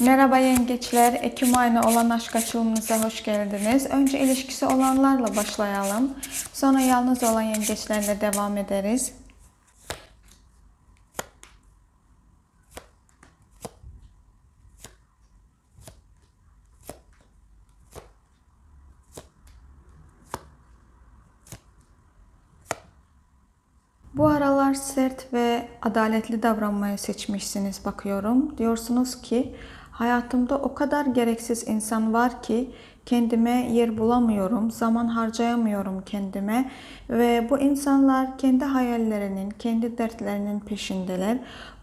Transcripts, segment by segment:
Merhaba yengeçler, Ekim ayına olan aşk açılımınıza hoş geldiniz. Önce ilişkisi olanlarla başlayalım. Sonra yalnız olan yengeçlerle devam ederiz. Bu aralar sert ve adaletli davranmayı seçmişsiniz bakıyorum. Diyorsunuz ki hayatımda o kadar gereksiz insan var ki kendime yer bulamıyorum, zaman harcayamıyorum kendime ve bu insanlar kendi hayallerinin, kendi dertlerinin peşindeler.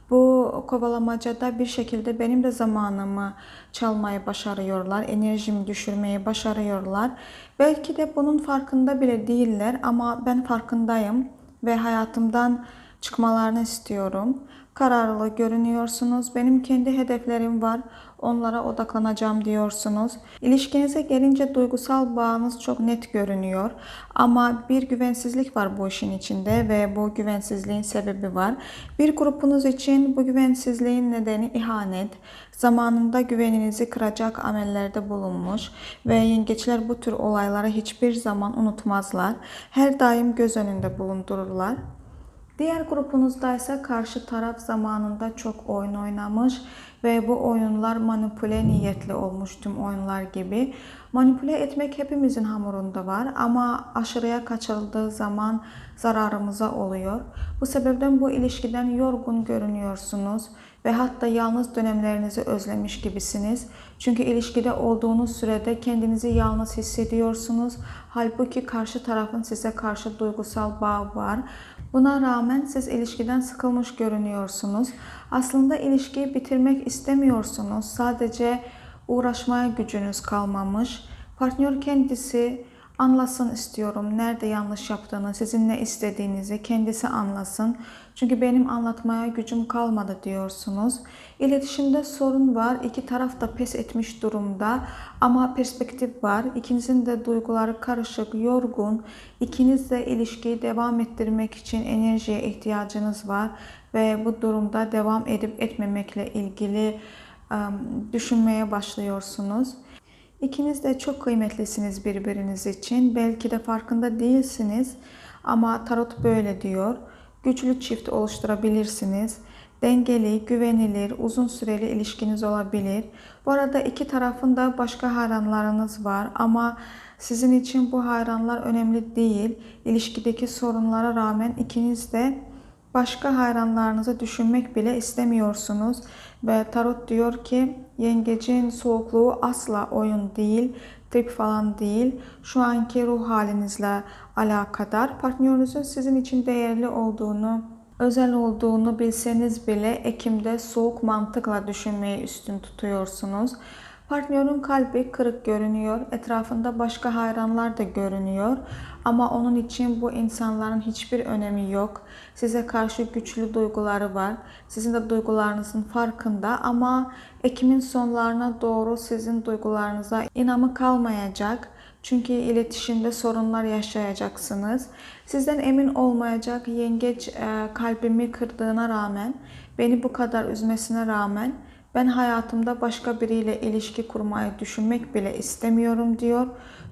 Bu kovalamacada bir şekilde benim de zamanımı çalmayı başarıyorlar, enerjimi düşürmeyi başarıyorlar. Belki de bunun farkında bile değiller ama ben farkındayım ve hayatımdan çıkmalarını istiyorum. Kararlı görünüyorsunuz. Benim kendi hedeflerim var. Onlara odaklanacağım diyorsunuz. İlişkinize gelince duygusal bağınız çok net görünüyor. Ama bir güvensizlik var bu işin içinde ve bu güvensizliğin sebebi var. Bir grupunuz için bu güvensizliğin nedeni ihanet. Zamanında güveninizi kıracak amellerde bulunmuş ve yengeçler bu tür olayları hiçbir zaman unutmazlar. Her daim göz önünde bulundururlar. Diğer grupunuzda ise karşı taraf zamanında çok oyun oynamış ve bu oyunlar manipüle niyetli olmuş tüm oyunlar gibi. Manipüle etmek hepimizin hamurunda var ama aşırıya kaçırıldığı zaman zararımıza oluyor. Bu sebepten bu ilişkiden yorgun görünüyorsunuz ve hatta yalnız dönemlerinizi özlemiş gibisiniz. Çünkü ilişkide olduğunuz sürede kendinizi yalnız hissediyorsunuz. Halbuki karşı tarafın size karşı duygusal bağ var. Buna rağmen siz ilişkiden sıkılmış görünüyorsunuz. Aslında ilişkiyi bitirmek istemiyorsunuz. Sadece uğraşmaya gücünüz kalmamış. Partner kendisi anlasın istiyorum. Nerede yanlış yaptığını, sizin ne istediğinizi kendisi anlasın. Çünkü benim anlatmaya gücüm kalmadı diyorsunuz. İletişimde sorun var. İki taraf da pes etmiş durumda. Ama perspektif var. İkinizin de duyguları karışık, yorgun. İkiniz de ilişkiyi devam ettirmek için enerjiye ihtiyacınız var. Ve bu durumda devam edip etmemekle ilgili düşünmeye başlıyorsunuz. İkiniz de çok kıymetlisiniz birbiriniz için. Belki de farkında değilsiniz ama tarot böyle diyor. Güçlü çift oluşturabilirsiniz. Dengeli, güvenilir, uzun süreli ilişkiniz olabilir. Bu arada iki tarafın da başka hayranlarınız var ama sizin için bu hayranlar önemli değil. İlişkideki sorunlara rağmen ikiniz de başka hayranlarınızı düşünmek bile istemiyorsunuz. Ve tarot diyor ki yengecin soğukluğu asla oyun değil, trip falan değil. Şu anki ruh halinizle alakadar. Partnerinizin sizin için değerli olduğunu, özel olduğunu bilseniz bile Ekim'de soğuk mantıkla düşünmeyi üstün tutuyorsunuz. Partnerin kalbi kırık görünüyor. Etrafında başka hayranlar da görünüyor. Ama onun için bu insanların hiçbir önemi yok. Size karşı güçlü duyguları var. Sizin de duygularınızın farkında ama Ekim'in sonlarına doğru sizin duygularınıza inamı kalmayacak. Çünkü iletişimde sorunlar yaşayacaksınız. Sizden emin olmayacak yengeç kalbimi kırdığına rağmen, beni bu kadar üzmesine rağmen ben hayatımda başka biriyle ilişki kurmayı düşünmek bile istemiyorum diyor.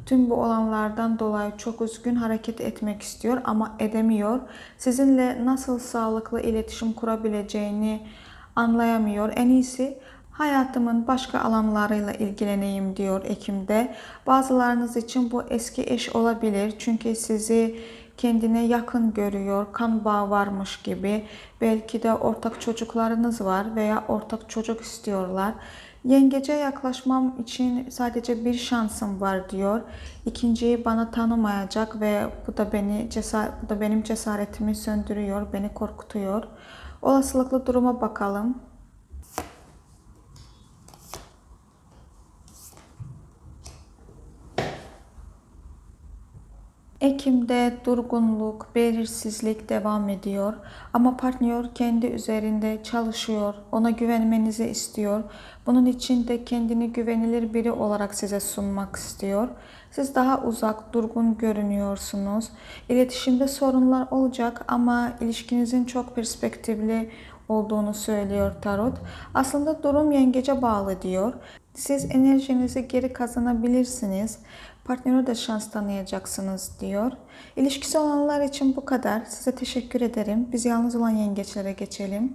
Tüm bu olanlardan dolayı çok üzgün hareket etmek istiyor ama edemiyor. Sizinle nasıl sağlıklı iletişim kurabileceğini anlayamıyor. En iyisi hayatımın başka alanlarıyla ilgileneyim diyor Ekim'de. Bazılarınız için bu eski eş olabilir. Çünkü sizi kendine yakın görüyor, kan bağı varmış gibi. Belki de ortak çocuklarınız var veya ortak çocuk istiyorlar. Yengece yaklaşmam için sadece bir şansım var diyor. İkinciyi bana tanımayacak ve bu da beni cesar bu da benim cesaretimi söndürüyor, beni korkutuyor. Olasılıklı duruma bakalım. Ekim'de durgunluk, belirsizlik devam ediyor. Ama partner kendi üzerinde çalışıyor. Ona güvenmenizi istiyor. Bunun için de kendini güvenilir biri olarak size sunmak istiyor. Siz daha uzak, durgun görünüyorsunuz. İletişimde sorunlar olacak ama ilişkinizin çok perspektifli olduğunu söylüyor tarot. Aslında durum yengece bağlı diyor. Siz enerjinizi geri kazanabilirsiniz. Partnere de şans tanıyacaksınız diyor. İlişkisi olanlar için bu kadar. Size teşekkür ederim. Biz yalnız olan yengeçlere geçelim.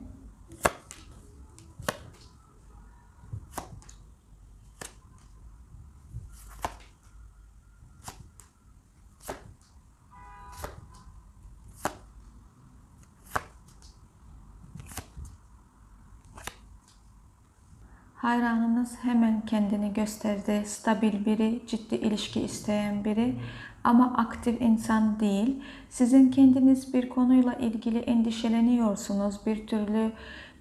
Hayranınız hemen kendini gösterdi. Stabil biri, ciddi ilişki isteyen biri ama aktif insan değil. Sizin kendiniz bir konuyla ilgili endişeleniyorsunuz. Bir türlü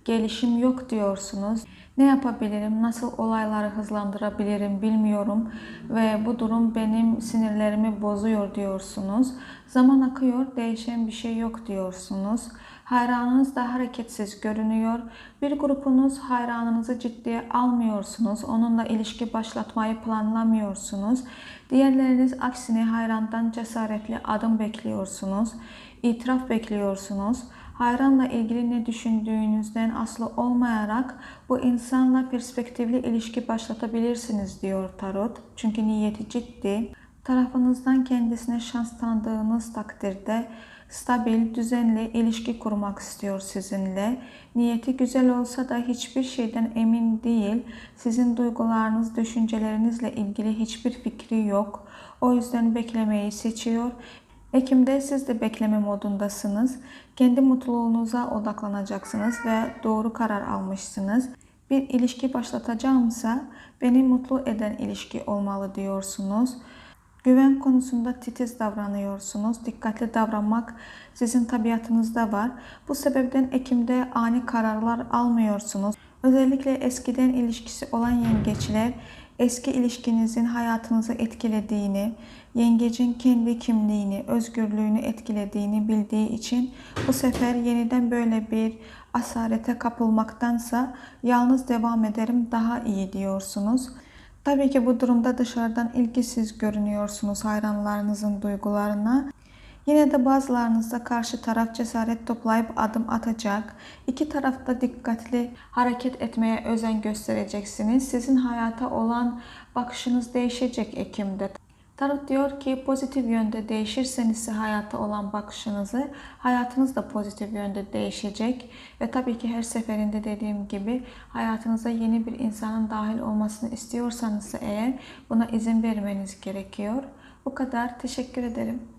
gelişim yok diyorsunuz. Ne yapabilirim, nasıl olayları hızlandırabilirim bilmiyorum ve bu durum benim sinirlerimi bozuyor diyorsunuz. Zaman akıyor, değişen bir şey yok diyorsunuz. Hayranınız da hareketsiz görünüyor. Bir grupunuz hayranınızı ciddiye almıyorsunuz. Onunla ilişki başlatmayı planlamıyorsunuz. Diğerleriniz aksine hayrandan cesaretli adım bekliyorsunuz. İtiraf bekliyorsunuz. Hayranla ilgili ne düşündüğünüzden aslı olmayarak bu insanla perspektifli ilişki başlatabilirsiniz diyor tarot. Çünkü niyeti ciddi. Tarafınızdan kendisine şans tanıdığınız takdirde stabil, düzenli ilişki kurmak istiyor sizinle. Niyeti güzel olsa da hiçbir şeyden emin değil. Sizin duygularınız, düşüncelerinizle ilgili hiçbir fikri yok. O yüzden beklemeyi seçiyor. Ekim'de siz de bekleme modundasınız. Kendi mutluluğunuza odaklanacaksınız ve doğru karar almışsınız. Bir ilişki başlatacağımsa beni mutlu eden ilişki olmalı diyorsunuz. Güven konusunda titiz davranıyorsunuz. Dikkatli davranmak sizin tabiatınızda var. Bu sebepten Ekim'de ani kararlar almıyorsunuz. Özellikle eskiden ilişkisi olan yengeçler eski ilişkinizin hayatınızı etkilediğini, yengecin kendi kimliğini, özgürlüğünü etkilediğini bildiği için bu sefer yeniden böyle bir asarete kapılmaktansa yalnız devam ederim daha iyi diyorsunuz. Tabii ki bu durumda dışarıdan ilgisiz görünüyorsunuz hayranlarınızın duygularına. Yine de bazılarınızda karşı taraf cesaret toplayıp adım atacak. İki tarafta dikkatli hareket etmeye özen göstereceksiniz. Sizin hayata olan bakışınız değişecek Ekim'de. Tarot diyor ki pozitif yönde değişirseniz hayata olan bakışınızı hayatınız da pozitif yönde değişecek. Ve tabii ki her seferinde dediğim gibi hayatınıza yeni bir insanın dahil olmasını istiyorsanız eğer buna izin vermeniz gerekiyor. Bu kadar. Teşekkür ederim.